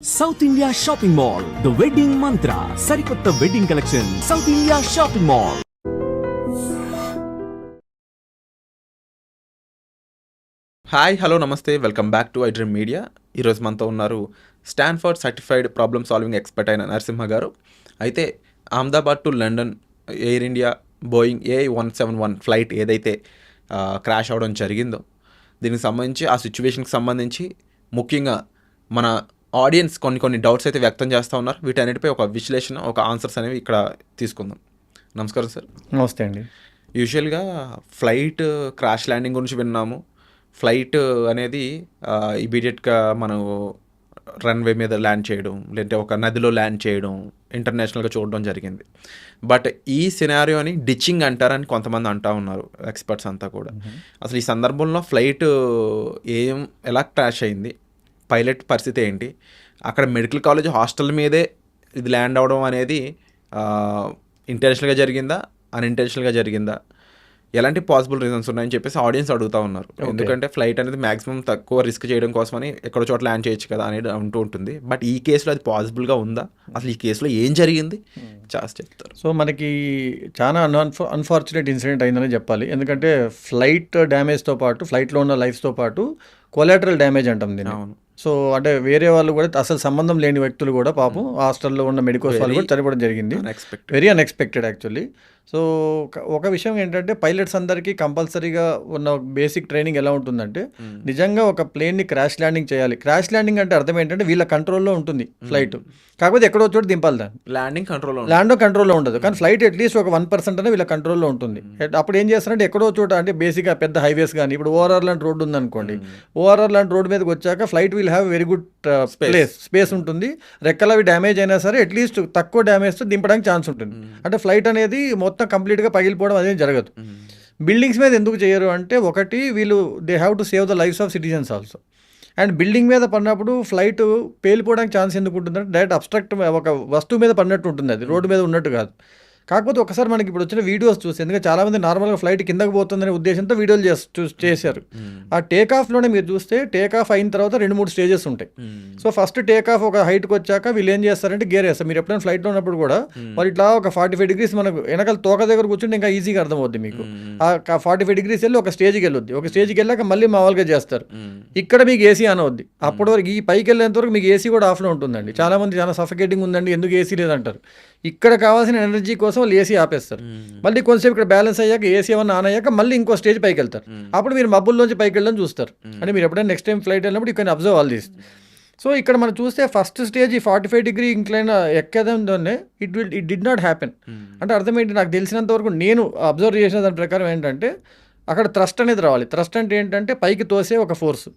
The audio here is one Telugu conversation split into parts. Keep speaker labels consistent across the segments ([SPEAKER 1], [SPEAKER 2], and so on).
[SPEAKER 1] South India shopping mall the wedding Mantra సరికొత్త wedding collection South India shopping mall
[SPEAKER 2] hi hello namaste welcome back to iDream media ఈరోజు మనతో ఉన్నారు Stanford certified problem solving expert అయిన నరసింహ గారు. అయితే Ahmedabad to London Air India Boeing A one seven one flight ఏదైతే క్రాష్ అవ్వడం జరిగిందో దీనికి సంబంధించి ఆ సిచ్యువేషన్కి సంబంధించి ముఖ్యంగా మన ఆడియన్స్ కొన్ని కొన్ని డౌట్స్ అయితే వ్యక్తం చేస్తూ ఉన్నారు. వీటన్నిటిపై ఒక విశ్లేషణ ఒక ఆన్సర్స్ అనేవి ఇక్కడ తీసుకుందాం. నమస్కారం సార్.
[SPEAKER 3] నమస్తే అండి.
[SPEAKER 2] యూజువల్గా ఫ్లైట్ క్రాష్ ల్యాండింగ్ గురించి విన్నాము. ఫ్లైట్ అనేది ఇమీడియట్గా మనం రన్వే మీద ల్యాండ్ చేయడం లేదంటే ఒక నదిలో ల్యాండ్ చేయడం ఇంటర్నేషనల్గా చూడడం జరిగింది. బట్ ఈ సినారియోని డిచ్చింగ్ అంటారని కొంతమంది అంటా ఉన్నారు ఎక్స్పర్ట్స్ అంతా కూడా. అసలు ఈ సందర్భంలో ఫ్లైట్ ఏం ఎలా క్రాష్ అయింది? పైలట్ పరిస్థితి ఏంటి? అక్కడ మెడికల్ కాలేజ్ హాస్టల్ మీదే ఇది ల్యాండ్ అవడం అనేది ఇంటెన్షనల్గా జరిగిందా? అన్ఇంటెన్షనల్గా జరిగిందా? ఎలాంటి పాసిబుల్ రీజన్స్ ఉన్నాయని చెప్పేసి ఆడియన్స్ అడుగుతా ఉన్నారు. ఎందుకంటే ఫ్లైట్ అనేది మాక్సిమం తక్కువ రిస్క్ చేయడం కోసమని ఎక్కడో చోట ల్యాండ్ చేయొచ్చు కదా అనేది అంటూ ఉంటుంది. బట్ ఈ కేసులో అది పాసిబుల్గా ఉందా? అసలు ఈ కేసులో ఏం జరిగింది? చాలా చెప్తారు.
[SPEAKER 3] సో మనకి చాలా అన్ఫా అన్ఫార్చునేట్ ఇన్సిడెంట్ అయిందని చెప్పాలి. ఎందుకంటే ఫ్లైట్ డ్యామేజ్తో పాటు ఫ్లైట్లో ఉన్న లైఫ్స్తో పాటు కొలాటరల్ డ్యామేజ్ అంటాం దీన్ని.
[SPEAKER 2] అవును.
[SPEAKER 3] సో అంటే వేరే వాళ్ళు కూడా అసలు సంబంధం లేని వ్యక్తులు కూడా పాపం హాస్టల్లో ఉన్న మెడికోస్ వాళ్ళు కూడా చనిపోవడం జరిగింది. వెరీ అన్ఎక్స్పెక్టెడ్ యాక్చువల్లీ సో ఒక- విషయం ఏంటంటే పైలట్స్ అందరికీ కంపల్సరీగా ఉన్న బేసిక్ ట్రైనింగ్ ఎలా ఉంటుందంటే నిజంగా ఒక ప్లేన్ని క్రాష్ ల్యాండింగ్ చేయాలి. క్రాష్ ల్యాండింగ్ అంటే అర్థం ఏంటంటే వీళ్ళ కంట్రోల్లో ఉంటుంది ఫ్లైట్. కాకపోతే ఎక్కడో చోట దింపాలి దాన్ని.
[SPEAKER 2] ల్యాండింగ్ కంట్రోల్
[SPEAKER 3] ల్యాండ్ కంట్రోల్లో ఉండదు. కానీ ఫ్లైట్ అట్లీస్ట్ ఒక వన్ పర్సెంట్ అనే వీళ్ళ కంట్రోల్లో ఉంటుంది. అప్పుడు ఏం చేస్తారంటే ఎక్కడో చోట అంటే బేసిక్గా పెద్ద హైవేస్ కానీ ఇప్పుడు ఓఆర్ఆర్ లాంటి రోడ్డు ఉందనుకోండి ఓఆర్ఆర్ లాంటి రోడ్డు మీదకి వచ్చాక flight will have very good place space ఉంటుంది. రెక్కలు అవి డ్యామేజ్ అయినా సరే అట్లీస్ట్ తక్కువ డ్యామేజ్తో దింపడానికి ఛాన్స్ ఉంటుంది. అంటే ఫ్లైట్ అనేది మొత్తం కంప్లీట్గా పగిలిపోవడం అదేం జరగదు. బిల్డింగ్స్ మీద ఎందుకు చేయరు అంటే ఒకటి వీళ్ళు they have to save the lives of citizens also and building మీద పడినప్పుడు ఫ్లైట్ పేలిపోవడానికి ఛాన్స్ ఎందుకు ఉంటుందంటే డైరెక్ట్ అబ్స్ట్రక్ట్ ఒక వస్తువు మీద పడినట్టు ఉంటుంది అది. రోడ్డు మీద ఉన్నట్టు కాదు. కాకపోతే ఒకసారి మనకి ఇప్పుడు వచ్చిన వీడియోస్ చూసి ఎందుకంటే చాలామంది నార్మల్గా ఫ్లైట్ కిందకు పోతుందనే ఉద్దేశంతో వీడియోలు చేస్ చూ- చేశారు. ఆ టేక్ ఆఫ్లోనే మీరు చూస్తే టేక్ ఆఫ్ అయిన తర్వాత రెండు మూడు స్టేజెస్ ఉంటాయి. సో ఫస్ట్ టేక్ ఆఫ్ ఒక హైట్కి వచ్చాక వీళ్ళు ఏం చేస్తారంటే గేర్ వేస్తారు. మీరు ఎప్పుడైనా ఫ్లైట్లో ఉన్నప్పుడు కూడా వాళ్ళు ఇట్లా ఒక ఫార్టీ ఫైవ్ డిగ్రీస్ మనకు వెనకాల తోక దగ్గర కూర్చుంటే ఇంకా ఈజీగా అర్థమవుద్ది మీకు. ఆ ఫార్టీ ఫైవ్ డిగ్రీస్ వెళ్ళి ఒక స్టేజ్కి వెళ్ళొద్ది. ఒక స్టేజ్కి వెళ్ళాక మళ్ళీ మామూలుగా చేస్తారు. ఇక్కడ మీకు ఏసీ ఆన్ అవుద్ది అప్పటి వరకు ఈ పైకి వెళ్ళేంత వరకు మీకు ఏసీ కూడా ఆఫ్లో ఉంటుందండి. చాలా మంది చాలా సఫకేటింగ్ ఉందండి. ఎందుకు ఏసీ లేదంటారు. ఇక్కడ కావాల్సిన ఎనర్జీ కోసం వాళ్ళు ఏసీ ఆపేస్తారు. మళ్ళీ కొంతసేపు ఇక్కడ బ్యాలెన్స్ అయ్యాక ఏసీ ఏమన్నా ఆన్ అయ్యాక మళ్ళీ ఇంకో స్టేజ్ పైకి వెళ్తారు. అప్పుడు మీరు మబ్బుల్లోంచి పైకి వెళ్ళడం చూస్తారు. అంటే మీరు ఎప్పుడైనా నెక్స్ట్ టైం ఫ్లైట్ వెళ్ళినప్పుడు ఇక్కడ అబ్జర్వ్ ఆల్ దీస్ సో ఇక్కడ మనం చూస్తే ఫస్ట్ స్టేజ్ ఈ forty five degree incline ఎక్కదంతోనే it will it did not happen అంటే అర్థం ఏంటి? నాకు తెలిసినంత వరకు నేను అబ్జర్వ్ చేసిన దాని ప్రకారం ఏంటంటే అక్కడ థ్రస్ట్ అనేది రావాలి. థ్రస్ట్ అంటే ఏంటంటే పైకి తోసే ఒక ఫోర్స్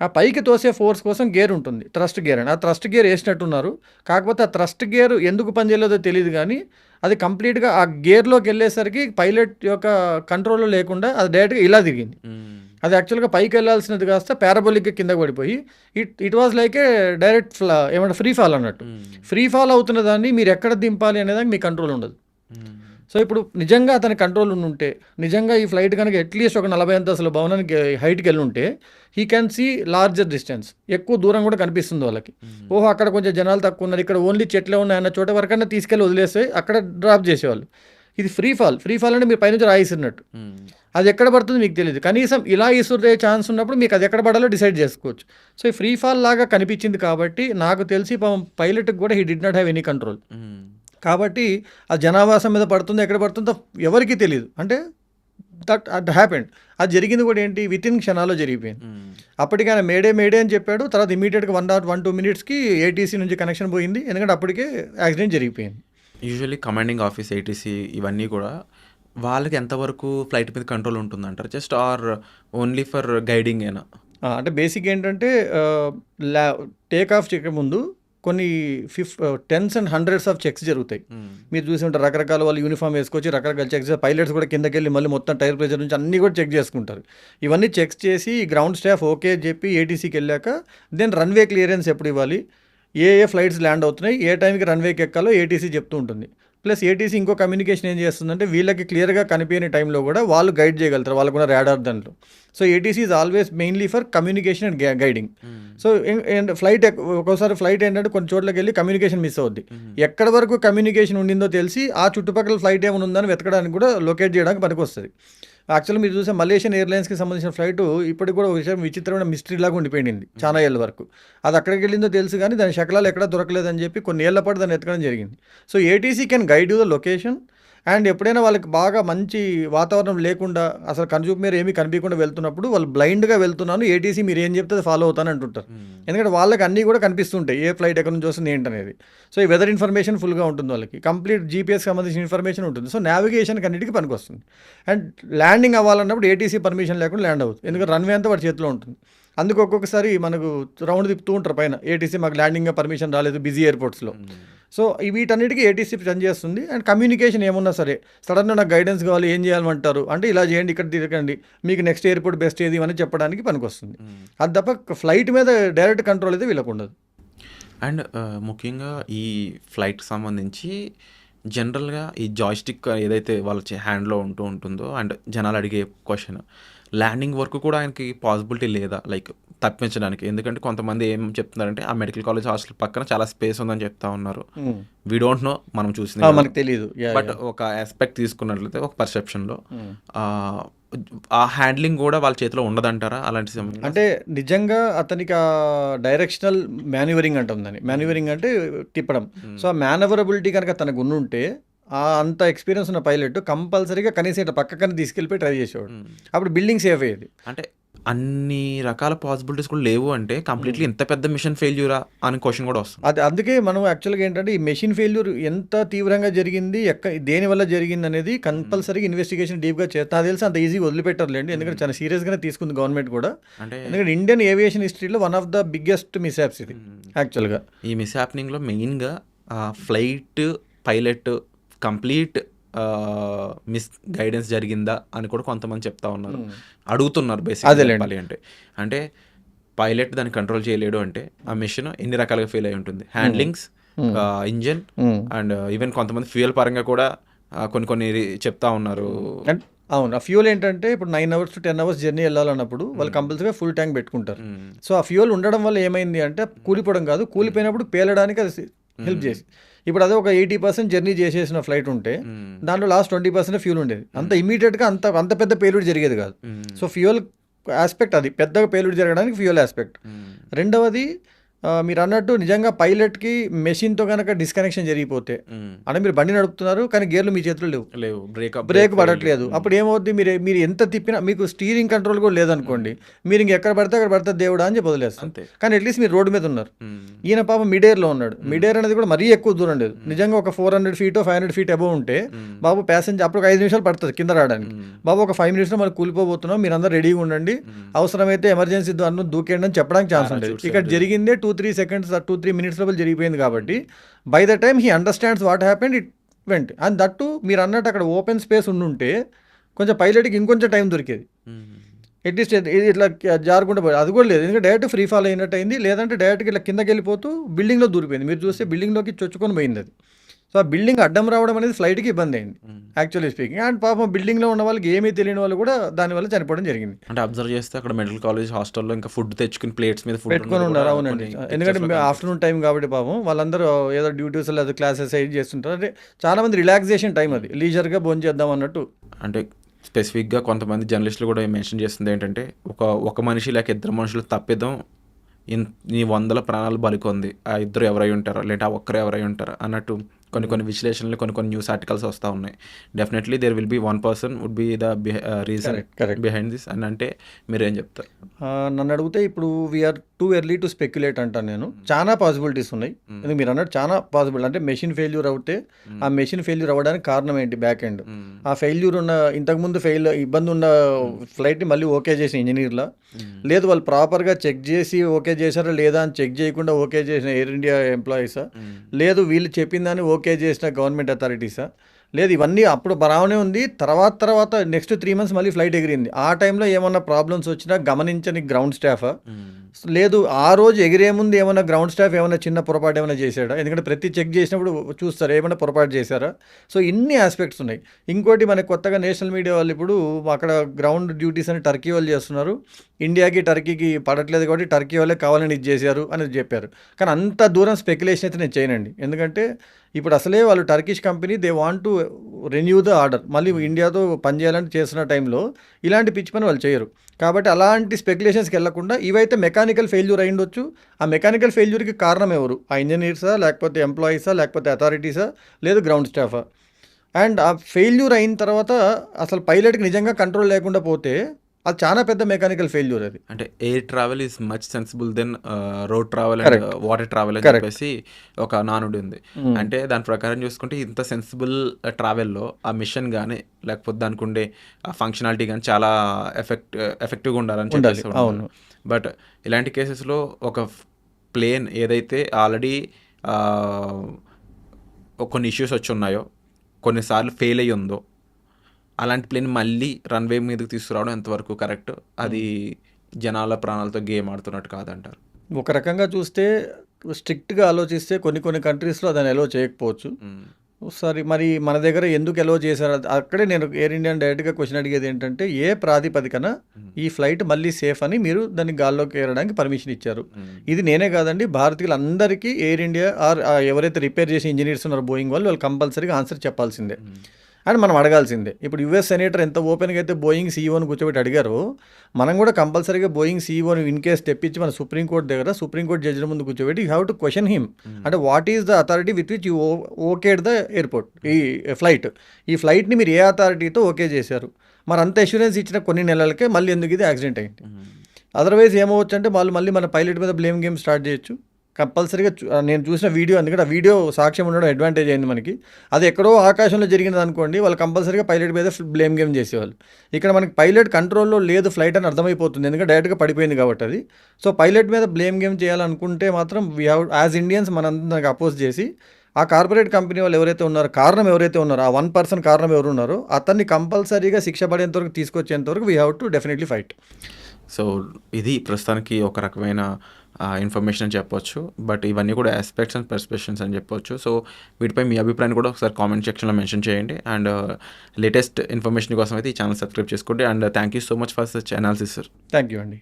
[SPEAKER 3] ఆ పైకి తోసే ఫోర్స్ కోసం గేర్ ఉంటుంది థ్రస్ట్ గేర్ అని. ఆ థ్రస్ట్ గేర్ వేసినట్టున్నారు. కాకపోతే ఆ థ్రస్ట్ గేర్ ఎందుకు పనిచేయలేదో తెలియదు కానీ అది కంప్లీట్గా ఆ గేర్లోకి వెళ్ళేసరికి పైలట్ యొక్క కంట్రోల్లో లేకుండా అది డైరెక్ట్గా ఇలా తిరిగింది అది యాక్చువల్గా పైకి వెళ్ళాల్సినది కాస్త పారాబోలిక్ కిందకి పడిపోయి it it was like a direct ఫ్లా ఏమంటే ఫ్రీ ఫాల్ అన్నట్టు. ఫ్రీ ఫాల్ అవుతున్న దాన్ని మీరు ఎక్కడ దింపాలి అనేదానికి మీ కంట్రోల్ ఉండదు. సో ఇప్పుడు నిజంగా అతని కంట్రోల్ ఉంటే నిజంగా ఈ ఫ్లైట్ కనుక అట్లీస్ట్ ఒక నలభై అంతస్తుల భవనానికి హైట్కి వెళ్ళి ఉంటే he can see larger distance ఎక్కువ దూరం కూడా కనిపిస్తుంది వాళ్ళకి. ఓహో అక్కడ కొంచెం జనాలు తక్కువ ఉన్నారు. ఇక్కడ ఓన్లీ చెట్లే ఉన్నాయన్న చోట వరకన్నా తీసుకెళ్ళి వదిలేస్తే అక్కడ డ్రాప్ చేసేవాళ్ళు. ఇది ఫ్రీ ఫాల్ ఫ్రీ ఫాల్ అంటే మీరు పైనుంచి రాయిస్తున్నట్టు. అది ఎక్కడ పడుతుంది మీకు తెలియదు కనీసం ఇలా ఇసురే ఛాన్స్ ఉన్నప్పుడు మీకు అది ఎక్కడ పడాలో డిసైడ్ చేసుకోవచ్చు. సో ఈ ఫ్రీ ఫాల్ లాగా కనిపించింది కాబట్టి నాకు తెలిసి పాపం పైలట్కి కూడా he did not have any control కాబట్టి ఆ జనావాసం మీద పడుతుందో ఎక్కడ పడుతుందో ఎవరికీ తెలియదు అంటే దట్ అట్ హ్యాపెండ్. అది జరిగింది కూడా ఏంటి? విత్ ఇన్ క్షణాల్లో జరిగిపోయింది. అప్పటికి ఆయన మేడే మేడే అని చెప్పాడు. తర్వాత ఇమీడియట్గా వన్ నాట్ వన్ టూ మినిట్స్కి ఏటీసీ నుంచి కనెక్షన్ పోయింది. ఎందుకంటే అప్పటికే యాక్సిడెంట్ జరిగిపోయింది.
[SPEAKER 2] యూజువల్లీ కమాండింగ్ ఆఫీస్ ఏటీసీ ఇవన్నీ కూడా వాళ్ళకి ఎంతవరకు ఫ్లైట్ మీద కంట్రోల్ ఉంటుందంటారు? Just or only for guiding ఏనా?
[SPEAKER 3] ఆ, అంటే బేసిక్ ఏంటంటే టేక్ ఆఫ్ చేయక ముందు కొన్ని ఫిఫ్ tens and hundreds of checks జరుగుతాయి. మీరు చూసి ఉంటారు రకరకాల వాళ్ళు యూనిఫామ్ వేసుకొచ్చి రకరకాల చెక్స్ పైలట్స్ కూడా కిందకి వెళ్ళి మళ్ళీ మొత్తం టైర్ ప్రెజర్ నుంచి అన్నీ కూడా చెక్ చేసుకుంటారు. ఇవన్నీ చెక్స్ చేసి గ్రౌండ్ స్టాఫ్ ఓకే అని చెప్పి ఏటీసీకి వెళ్ళాక దెన్ రన్వే క్లియరెన్స్ ఎప్పుడు ఇవ్వాలి? ఏ ఏ ఫ్లైట్స్ ల్యాండ్ అవుతున్నాయి. ఏ టైంకి రన్వేకి ఎక్కాలో ఏటీసీ చెప్తూ ఉంటుంది. ప్లస్ ఏటీసీ ఇంకో కమ్యూనికేషన్ ఏం చేస్తుందంటే వీళ్ళకి క్లియర్గా కనిపించని టైంలో కూడా వాళ్ళు గైడ్ చేయగలుగుతారు. వాళ్ళకు కూడా ర్యాడార్ దాంట్లో. So ATC is always mainly for communication and guiding so and flight ఒక్కోసారి ఫ్లైట్ ఏంటంటే కొన్ని చోట్లకి వెళ్ళి కమ్యూనికేషన్ మిస్ అవుద్ది. ఎక్కడ వరకు కమ్యూనికేషన్ ఉండిందో తెలిసి ఆ చుట్టుపక్కల ఫ్లైట్ ఏమైనా ఉందని వెతకడానికి కూడా లొకేట్ చేయడానికి పనికొస్తుంది. యాక్చువల్లీ మీరు చూసే మలేషియన్ ఎయిర్లైన్స్కి సంబంధించిన ఫ్లైట్ ఇప్పటికి కూడా ఒక విషయం విచిత్రమైన మిస్టరీ లాగా ఉండిపోయింది చాలా ఏళ్ళ వరకు. అది అక్కడికి వెళ్ళిందో తెలుసు కానీ దాని శకలాలు ఎక్కడ దొరకలేదని చెప్పి కొన్ని ఏళ్ళ పాటు దాన్ని ఎత్తకడం జరిగింది. So ATC can guide you the location and ఎప్పుడైనా వాళ్ళకి బాగా మంచి వాతావరణం లేకుండా అసలు కనుచూపు మీరు ఏమీ కనిపించకుండా వెళ్తున్నప్పుడు వాళ్ళు బ్లైండ్గా వెళ్తున్నాను ఏటీసీ మీరు ఏం చెప్తే ఫాలో అవుతాను అంటుంటారు. ఎందుకంటే వాళ్ళకి అన్నీ కూడా కనిపిస్తుంటాయి ఏ ఫ్లైట్ ఎక్కడి నుంచి వస్తుంది ఏంటనేది సో ఈ వెదర్ ఇన్ఫర్మేషన్ ఫుల్గా ఉంటుంది వాళ్ళకి. కంప్లీట్ జీపీఎస్ సంబంధించిన ఇన్ఫర్మేషన్ ఉంటుంది. సో నావిగేషన్కి అన్నిటికీ పనికొస్తుంది. అండ్ ల్యాండింగ్ అవ్వాలన్నప్పుడు ఏటీసీ పర్మిషన్ లేకుండా ల్యాండ్ అవుతుంది ఎందుకంటే రన్వే అంతా వాడి చేతిలో ఉంటుంది. అందుకు ఒక్కొక్కసారి మనకు రౌండ్ తిప్పుతూ ఉంటారు పైన. ఏటీసీ మాకు ల్యాండింగ్ పర్మిషన్ రాలేదు బిజీ ఎయిర్పోర్ట్స్లో సో ఈ వీటన్నిటికీ ఏటీసీ పని చేస్తుంది అండ్ కమ్యూనికేషన్ ఏమున్నా సరే సడన్గా నాకు గైడెన్స్ కావాలి ఏం చేయాలంటారు అంటే ఇలా చేయండి ఇక్కడ తిరగండి మీకు నెక్స్ట్ ఎయిర్పోర్ట్ బెస్ట్ ఏది అని చెప్పడానికి పనికొస్తుంది. అది తప్ప ఫ్లైట్ మీద డైరెక్ట్ కంట్రోల్ అయితే వీళ్ళకు ఉండదు
[SPEAKER 2] అండ్ ముఖ్యంగా ఈ ఫ్లైట్కి సంబంధించి జనరల్గా ఈ జాయ్స్టిక్ ఏదైతే వాళ్ళ హ్యాండ్లో ఉంటూ ఉంటుందో అండ్ జనాలు అడిగే క్వశ్చన్ ల్యాండింగ్ వరకు కూడా ఆయనకి పాసిబిలిటీ లేదా లైక్ తప్పించడానికి. ఎందుకంటే కొంతమంది ఏం చెప్తున్నారంటే ఆ మెడికల్ కాలేజ్ హాస్టల్ పక్కన చాలా స్పేస్ ఉందని చెప్తా ఉన్నారు. వీ డోంట్ నో మనం చూసింది
[SPEAKER 3] మనకు తెలియదు
[SPEAKER 2] బట్ ఒక ఆస్పెక్ట్ తీసుకున్నట్లయితే ఒక పర్సెప్షన్లో ఆ హ్యాండ్లింగ్ కూడా వాళ్ళ చేతిలో ఉండదంటారా అలాంటి?
[SPEAKER 3] అంటే నిజంగా అతనికి ఆ డైరెక్షనల్ మాన్యువరింగ్ అంటాం దాన్ని. మాన్యువరింగ్ అంటే తిప్పడం. సో ఆ మేనవరబిలిటీ కనుక తనకు ఉండుంటే అంత ఎక్స్పీరియన్స్ ఉన్న పైలట్ కంపల్సరీగా కనీసం ఇట్లా పక్కకని తీసుకెళ్ళిపోయి ట్రై చేసేవాడు.
[SPEAKER 2] మ్మ్.
[SPEAKER 3] అప్పుడు బిల్డింగ్ సేఫ్ అయ్యేది.
[SPEAKER 2] అంటే అన్ని రకాల పాసిబిలిటీస్ కూడా లేవు అంటే కంప్లీట్లీ ఇంత పెద్ద మిషన్ ఫెయిల్యూరా అని క్వశ్చన్ కూడా వస్తుంది.
[SPEAKER 3] అది అందుకే మనం యాక్చువల్గా ఏంటంటే ఈ మెషిన్ ఫెయిల్యూర్ ఎంత తీవ్రంగా జరిగింది ఎక్క దేని వల్ల జరిగింది అనేది కంపల్సరీగా ఇన్వెస్టిగేషన్ డీప్గా చేస్తా. తెలిసి అంత ఈజీగా వదిలిపెట్టారులేండి. ఎందుకంటే చాలా సీరియస్గానే తీసుకుంది గవర్నమెంట్ కూడా.
[SPEAKER 2] అంటే
[SPEAKER 3] ఎందుకంటే ఇండియన్ ఏవియేషన్ హిస్టరీలో one of the biggest mishaps ఇది యాక్చువల్గా
[SPEAKER 2] ఈ మిస్ హ్యాపెనింగ్లో మెయిన్గా flight pilot complete misguidance జరిగిందా అని కూడా కొంతమంది చెప్తా ఉన్నారు. అడుగుతున్నారు బేసిక్ అంటే. అంటే పైలట్ దాన్ని కంట్రోల్ చేయలేడు అంటే ఆ మిషన్ ఎన్ని రకాలుగా ఫెయిల్ అయి ఉంటుంది. హ్యాండ్లింగ్స్ ఇంజన్ అండ్ ఈవెన్ కొంతమంది ఫ్యూయల్ పరంగా కూడా కొన్ని కొన్ని చెప్తా ఉన్నారు.
[SPEAKER 3] అవును ఆ ఫ్యూల్ ఏంటంటే ఇప్పుడు nine hours to ten hours journey వెళ్ళాలన్నప్పుడు వాళ్ళు కంపల్సరీగా ఫుల్ ట్యాంక్ పెట్టుకుంటారు. సో ఆ ఫ్యూల్ ఉండడం వల్ల ఏమైంది అంటే కూలిపోవడం కాదు. కూలిపోయినప్పుడు పేలడానికి అది హెల్ప్ చేసి ఇప్పుడు అదే ఒక ఎయిటీ పర్సెంట్ జర్నీ చేసేసిన ఫ్లైట్ ఉంటే. దాంట్లో లాస్ట్ ట్వంటీ పర్సెంట్ ఫ్యూల్ ఉండేది అంత ఇమీడియట్గా అంత అంత పెద్ద పేలుడు జరిగేది కాదు. సో ఫ్యూయల్ ఆస్పెక్ట్ అది పెద్దగా పేలుడు జరగడానికి ఫ్యూయల్ ఆస్పెక్ట్. రెండవది మీరు అన్నట్టు నిజంగా పైలట్కి మెషిన్తో కనుక డిస్కనెక్షన్ జరిగిపోతే. అంటే మీరు బండి నడుపుతున్నారు కానీ గేర్లు మీ చేతిలో లేవు.
[SPEAKER 2] లేవు బ్రేక్
[SPEAKER 3] బ్రేక్ పడట్లేదు. అప్పుడు ఏమవుద్ది? మీరు మీరు ఎంత తిప్పినా మీకు స్టీరింగ్ కంట్రోల్ కూడా లేదనుకోండి మీరు ఇంక ఎక్కడ పడితే అక్కడ పడితే దేవుడా అని చెప్పి వదిలేస్తారు. కానీ అట్లీస్ట్ మీరు రోడ్డు మీద ఉన్నారు. ఈయన పాప మిడ్ ఎయిర్లో ఉన్నాడు. మిడ్ ఎయిర్ అనేది కూడా మరీ ఎక్కువ దూరం లేదు. నిజంగా ఒక four hundred feet five hundred feet above ఉంటే బాబు ప్యాసింజర్ అప్పుడు ఒక ఐదు నిమిషాలు పడుతుంది కింద రావడానికి. బాబు ఒక ఫైవ్ మినిట్స్లో మనం కూలిపోబోతున్నాం మీరు అందరూ రెడీగా ఉండండి. అవసరమైతే ఎమర్జెన్సీ అన్ను దూకేయండి అని చెప్పడానికి ఛాన్స్ ఉండేది. ఇక్కడ జరిగిందే two three seconds two three minutes లోపల జరిగిపోయింది కాబట్టి by the time he understands what happened it went and that మీరు అన్నట్టు అక్కడ ఓపెన్ స్పేస్ ఉండుంటే కొంచెం పైలట్కి ఇంకొంచెం టైం దొరికేది. అట్లీస్ట్ ఇట్లా జారకుండా పోయి అది కూడా లేదు. ఎందుకంటే డైరెక్ట్ ఫ్రీ ఫాల్ అయినట్టు అయింది లేదంటే డైరెక్ట్గా ఇట్లా కిందకి వెళ్ళిపోతూ బిల్డింగ్లో దూరిపోయింది. మీరు చూస్తే బిల్డింగ్లోకి చొచ్చుకొని పోయింది అది. సో ఆ బిల్డింగ్ అడ్డం రావడం అనేది ఫ్లైట్కి ఇబ్బంది అయింది యాక్చువల్లీ స్పీకింగ్ అండ్ పాపం బిల్డింగ్లో ఉన్న వాళ్ళకి ఏమీ తెలియని వాళ్ళు కూడా దానివల్ల చనిపోవడం జరిగింది.
[SPEAKER 2] అంటే అబ్జర్వ్ చేస్తే అక్కడ మెడికల్ కాలేజ్ హాస్టల్లో ఇంకా ఫుడ్ తెచ్చుకుని ప్లేట్స్ మీద ఫుడ్
[SPEAKER 3] పెట్టుకొని ఉన్నారు అవునండి. ఎందుకంటే ఆఫ్టర్నూన్ టైం కాబట్టి పాపం వాళ్ళందరూ ఏదో డ్యూటీస్ లేదా క్లాసెస్ అయి చేస్తుంటారు. అంటే చాలా మంది రిలాక్సేషన్ టైం అది. లీజర్గా భోజనం చేద్దాం అన్నట్టు.
[SPEAKER 2] అంటే స్పెసిఫిక్గా కొంతమంది జర్నలిస్టులు కూడా మెన్షన్ చేస్తుంది ఏంటంటే ఒక ఒక మనిషి లేక ఇద్దరు మనుషులు తప్పిదం ఇన్ ఈ వందల ప్రాణాలు బలికొంది. ఆ ఇద్దరు ఎవరై ఉంటారో? లేదంటే ఆ ఒక్కరు ఎవరై ఉంటారో? అన్నట్టు కొన్ని కొన్ని విశ్లేషణలు కొన్ని కొన్ని న్యూస్ ఆర్టికల్స్ వస్తూ ఉన్నాయి. Definitely there will be one person would be the reason
[SPEAKER 3] correct.
[SPEAKER 2] Behind this అని అంటే మీరేం చెప్తారు?
[SPEAKER 3] ఆ, నన్ను అడిగితే ఇప్పుడు we are too early to speculate అంటాను నేను. చాలా పాసిబిలిటీస్ ఉన్నాయి. ఎందుకు మీరు అన్నట్టు చాలా పాసిబుల్ అంటే మెషిన్ ఫెయిల్యూర్ అవుతే ఆ మెషిన్ ఫెయిల్యూర్ అవ్వడానికి కారణం ఏంటి బ్యాక్ ఎండ్ ఆ ఫెయిల్యూర్ ఉన్న ఇంతకుముందు ఫెయిల్ ఇబ్బంది ఉన్న ఫ్లైట్ని మళ్ళీ ఓకే చేసిన ఇంజనీర్లా లేదు వాళ్ళు ప్రాపర్గా చెక్ చేసి ఓకే చేశారా లేదా అని చెక్ చేయకుండా ఓకే చేసిన ఎయిర్ ఇండియా ఎంప్లాయీసా లేదు వీళ్ళు చెప్పిన దాన్ని ఓకే చేసిన గవర్నమెంట్ అథారిటీసా లేదు ఇవన్నీ అప్పుడు బాగానే ఉంది. తర్వాత తర్వాత నెక్స్ట్ త్రీ మంత్స్ మళ్ళీ ఫ్లైట్ ఎగిరింది. ఆ టైంలో ఏమన్నా ప్రాబ్లమ్స్ వచ్చినా గమనించని గ్రౌండ్ స్టాఫ్ లేదు ఆ రోజు ఎగిరే ముందు ఏమైనా గ్రౌండ్ స్టాఫ్ ఏమైనా చిన్న పొరపాటు ఏమైనా చేశాడా? ఎందుకంటే ప్రతి చెక్ చేసినప్పుడు చూస్తారు ఏమైనా పొరపాటు చేశారా? సో ఇన్ని ఆస్పెక్ట్స్ ఉన్నాయి. ఇంకోటి మనకి కొత్తగా నేషనల్ మీడియా వాళ్ళు ఇప్పుడు అక్కడ గ్రౌండ్ డ్యూటీస్ అని టర్కీ వాళ్ళు చేస్తున్నారు. ఇండియాకి టర్కీకి పడట్లేదు కాబట్టి టర్కీ వాళ్ళే కావాలని ఇది చేశారు అని చెప్పారు. కానీ అంత దూరం స్పెక్యులేషన్ అయితే నేను చేయనండి. ఎందుకంటే ఇప్పుడు అసలే వాళ్ళు Turkish company they want to renew the order మళ్ళీ ఇండియాతో పనిచేయాలని చేస్తున్న టైంలో ఇలాంటి పిచ్చి పని వాళ్ళు చేయరు. కాబట్టి అలాంటి స్పెక్యులేషన్స్కి వెళ్ళకుండా ఇవైతే మెకానికల్ ఫెయిల్యూర్ అయి ఉండొచ్చు. ఆ మెకానికల్ ఫెయిల్యూర్కి కారణం ఎవరు? ఆ ఇంజనీర్సా లేకపోతే ఎంప్లాయీసా లేకపోతే అథారిటీసా లేదు గ్రౌండ్ స్టాఫా అండ్ ఆ ఫెయిల్యూర్ అయిన తర్వాత అసలు పైలట్కి నిజంగా కంట్రోల్ లేకుండా పోతే అది చాలా పెద్ద మెకానికల్ ఫెయిల్యూర్ అది
[SPEAKER 2] అంటే air travel is much sensible then road travel and. Water travel అని. చెప్పేసి ఒక నానుడి ఉంది అంటే దాని ప్రకారం చూసుకుంటే ఇంత సెన్సిబుల్ ట్రావెల్లో ఆ మిషన్ కానీ లేకపోతే దానికి ఉండే ఆ ఫంక్షనాలిటీ కానీ చాలా ఎఫెక్ట్ ఎఫెక్టివ్గా ఉండాలని
[SPEAKER 3] ఉండాలి,
[SPEAKER 2] చెప్పేసి
[SPEAKER 3] అవును.
[SPEAKER 2] బట్ ఇలాంటి కేసెస్లో ఒక ప్లేన్ ఏదైతే ఆల్రెడీ కొన్ని ఇష్యూస్ వచ్చి ఉన్నాయో కొన్నిసార్లు ఫెయిల్ అయ్యి ఉందో అలాంటి ప్లేన్ మళ్ళీ రన్వే మీదకి తీసుకురావడం ఎంతవరకు కరెక్ట్ అది జనాల ప్రాణాలతో గేమ్ ఆడుతున్నట్టు కాదంటారు.
[SPEAKER 3] ఒక రకంగా చూస్తే స్ట్రిక్ట్గా ఆలోచిస్తే కొన్ని కొన్ని కంట్రీస్లో దాన్ని ఎలో చేయకపోవచ్చు.
[SPEAKER 2] మ్మ్.
[SPEAKER 3] సరే మరి మన దగ్గర ఎందుకు ఎలో చేశారు? అక్కడే నేను ఎయిర్ ఇండియన్ డైరెక్ట్గా క్వశ్చన్ అడిగేది ఏంటంటే ఏ ప్రాతిపదికన ఈ ఫ్లైట్ మళ్ళీ సేఫ్ అని మీరు దాన్ని గాల్లోకి ఏరడానికి పర్మిషన్ ఇచ్చారు. ఇది నేనే కాదండి భారతీయులందరికీ ఎయిర్ ఇండియా ఆర్ ఎవరైతే రిపేర్ చేసే ఇంజనీర్స్ ఉన్నారో బోయింగ్ వాళ్ళు వాళ్ళు కంపల్సరీగా ఆన్సర్ చెప్పాల్సిందే. అని మనం అడగాల్సిందే. ఇప్పుడు యుఎస్ సెనేటర్ ఎంత ఓపెన్గా అయితే బోయింగ్ సీఈఓని కూర్చోబెట్టి అడిగారో మనం కూడా కంపల్సరీగా బోయింగ్ సీఈఓని ఇన్ కేస్ తెప్పించి మన సుప్రీంకోర్టు దగ్గర సుప్రీంకోర్టు జడ్జిల ముందు కూర్చోబెట్టి you have to question him. అంటే what is the authority with which you okayed the airport ఈ ఫ్లైట్? ఈ ఫ్లైట్ని మీరు ఏ అథారిటీతో ఓకే చేశారు? మరి అంత అష్యూరెన్స్ ఇచ్చిన కొన్ని నెలలకే మళ్ళీ ఎందుకు ఇది యాక్సిడెంట్ అయింది? అదర్వైజ్ ఏమవచ్చు అంటే వాళ్ళు మళ్ళీ మన పైలట్ మీద బ్లేమ్ గేమ్ స్టార్ట్ చేయొచ్చు. కంపల్సరీగా చూ- నేను చూసిన వీడియో ఎందుకంటే ఆ వీడియో సాక్ష్యం ఉండడం అడ్వాంటేజ్ అయింది మనకి. అది ఎక్కడో ఆకాశంలో జరిగినది అనుకోండి వాళ్ళు కంపల్సరీగా పైలట్ మీద బ్లేమ్ గేమ్ చేసేవాళ్ళు. ఇక్కడ మనకి పైలట్ కంట్రోల్లో లేదు ఫ్లైట్ అని అర్థమైపోతుంది ఎందుకంటే డైరెక్ట్గా పడిపోయింది కాబట్టి అది. సో పైలట్ మీద బ్లేమ్ గేమ్ చేయాలనుకుంటే మాత్రం వీ హ్యావ్ యాజ్ ఇండియన్స్ మనం దానికి అపోజ్ చేసి ఆ కార్పొరేట్ కంపెనీ వాళ్ళు ఎవరైతే ఉన్నారో కారణం ఎవరైతే ఉన్నారో ఆ వన్ పర్సన్ కారణం ఎవరు ఉన్నారో అతన్ని కంపల్సరీగా శిక్ష పడేంతవరకు తీసుకొచ్చేంతవరకు we have to definitely fight
[SPEAKER 2] so ఇది ప్రస్తుతానికి ఒక రకమైన ఇన్ఫర్మేషన్ అని చెప్పొచ్చు. బట్ ఇవన్నీ కూడా ఆస్పెక్ట్స్ అండ్ పర్స్పెషన్స్ అని చెప్పొచ్చు. సో వీటిపై మీ అభిప్రాయాన్ని కూడా ఒకసారి కామెంట్ సెక్షన్లో మెన్షన్ చేయండి. అండ్ లేటెస్ట్ ఇన్ఫర్మేషన్ కోసం అయితే ఈ ఛానల్ సబ్స్క్రైబ్ చేసుకోండి. And thank you so much for such analysis sir
[SPEAKER 3] thank you అండి.